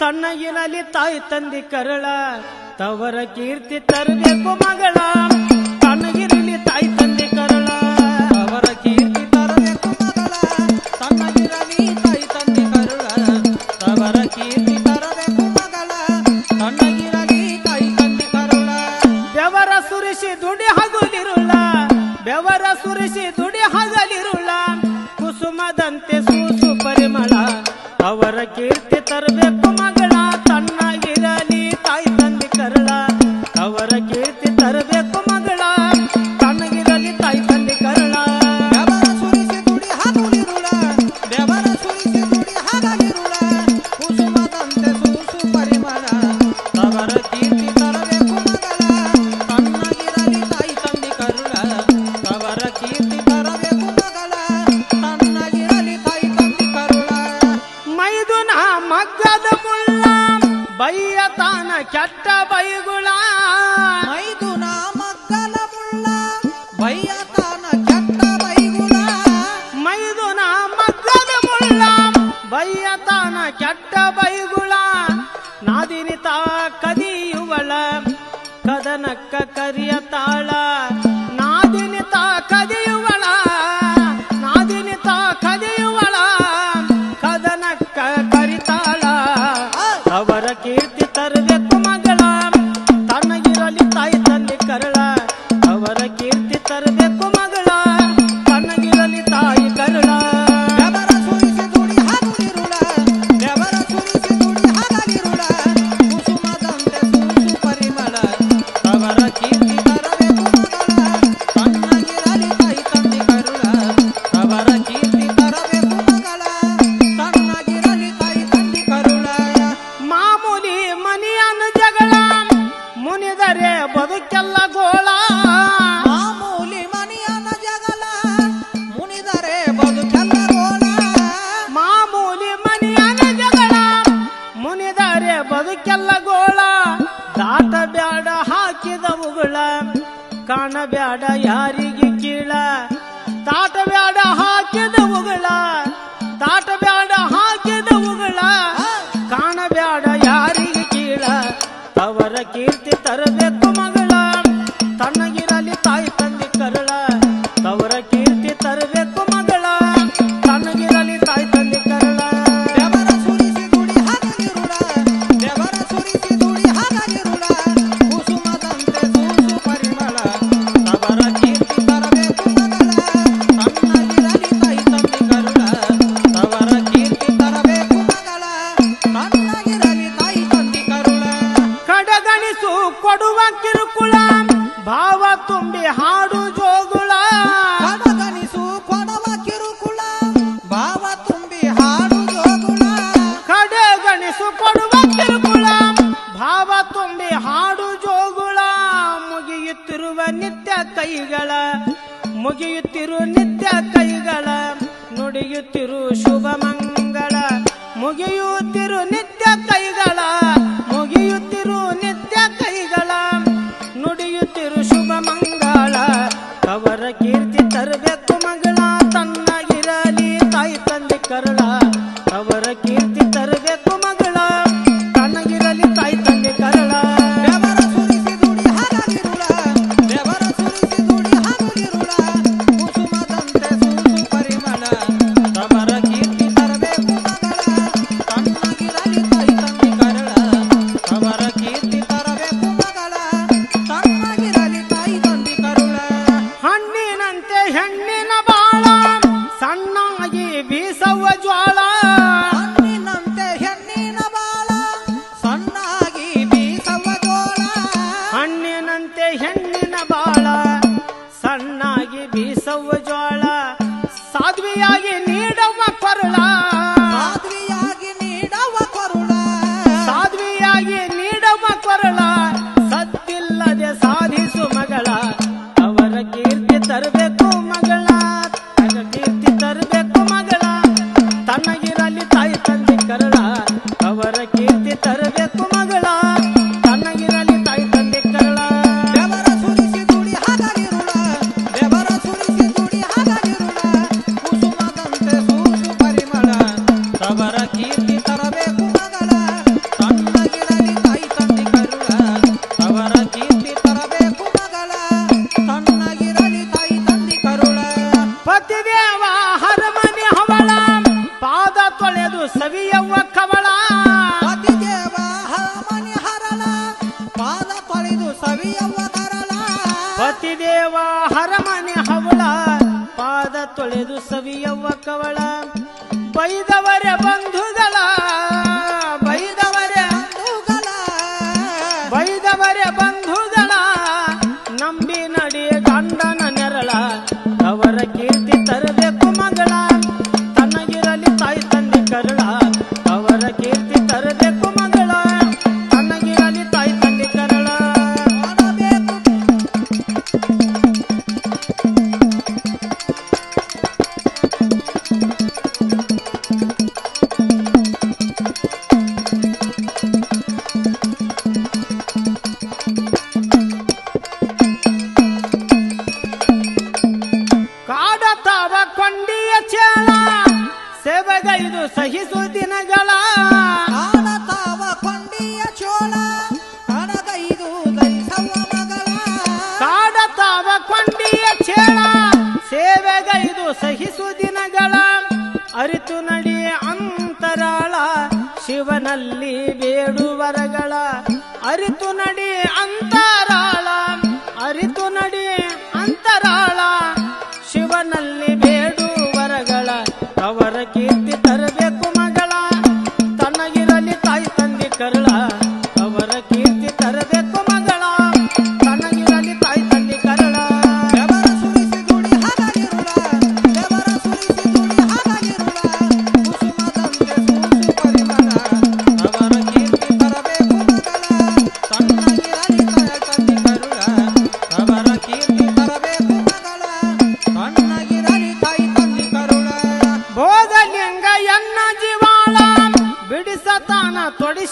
ತಣ್ಣಗಿರಲಿ ತಾಯಿ ತಂದಿ ಕರಳ, ತವರ ಕೀರ್ತಿ ತರಬೇಕು ಮಗಳ. ತಣ್ಣಗಿರಲಿ ತಾಯಿ ತಂದೆ ಕರಳ ಅವರ ಕೀರ್ತಿ ತರಬೇಕು ಮಗಳ. ತಣ್ಣಗಿರಲಿ ತಾಯಿ ತಂದೆ ಕರಳ, ತವರ ಕೀರ್ತಿ ತರಬೇಕು ಮಗಳ. ತಣ್ಣಗಿರಲಿ ತಾಯಿ ತಂದೆ ಕರಳ. ಬೆವರ ಸುರಿಸಿ ದುಡಿ ಹಗಲಿರುಳ, ಬೆವರ ಸುರಿಸಿ ದುಡಿ ಹಗಲಿರುಳ್ಳ ಕುಸುಮದಂತೆ ಸೂಸು ಪರಿಮಳ ಅವರ ಕೀರ್ತಿ Oh my God. ಬ್ಯಾಡ ಯಾರಿ ಮುಗಿಯುತ್ತಿರುವ ನಿತ್ಯ ಕೈಗಳ ಮುಗಿಯುತ್ತಿರು ನಿತ್ಯ ಕೈಗಳ ನುಡಿಯುತ್ತಿರು ಶುಭ ಮಂಗಳ ಮುಗಿಯು ಸವ್ವ ಜ್ವಾಳ ತೊಳೆದು ಸವಿಯವ್ವ ಕವಳ. ಪತಿದೇವ ಹರಮನಿ ಹರಳ ಪಾದ ತೊಳೆದು ಸವಿಯವ್ವ ತರಳ. ಪತಿದೇವ ಹರಮನಿ ಹವಳ ಪಾದ ತೊಳೆದು ಸವಿಯವ್ವ ಕವಳ. ಬೈದವರ ಬಂಧುದಳ ಬೇಡುವರಗಳ ಅರಿತು ನ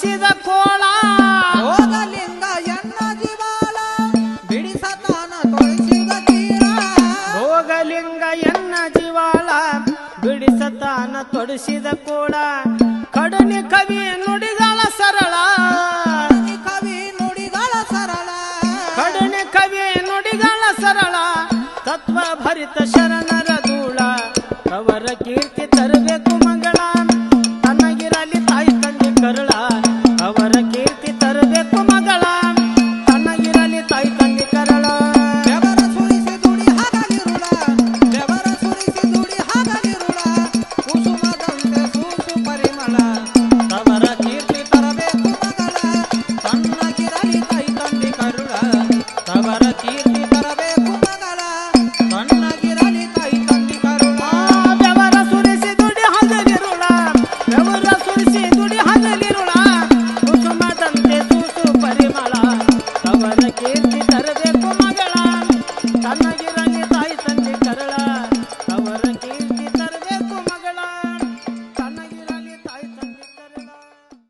ಬಿಡಿಸಿದ ಕೋಳ. ಹೋದಲಿಂಗ ಎನ್ನ ಜೀವಾಲ ಬಿಡಿಸತಾನ ತೊಳಸಿದ ತೀರ. ಹೋಗಲಿಂಗ ಎನ್ನ ಜೀವಾಲ ಬಿಡಿಸತಾನ ತೊಡಿಸಿದ ಕೋಳ. ಕಡನಿ ಕವಿ ನುಡಿಗಳ ಸರಳ. ಕವಿ ನುಡಿಗಳ ಸರಳ. ಕಡನಿ ಕವಿ ನುಡಿಗಳ ಸರಳ. ತತ್ವ ಭರಿತ ಶರಣರ ಧೂಳ. ಅವರ ಕೀರ್ತಿ ತರಬೇಕು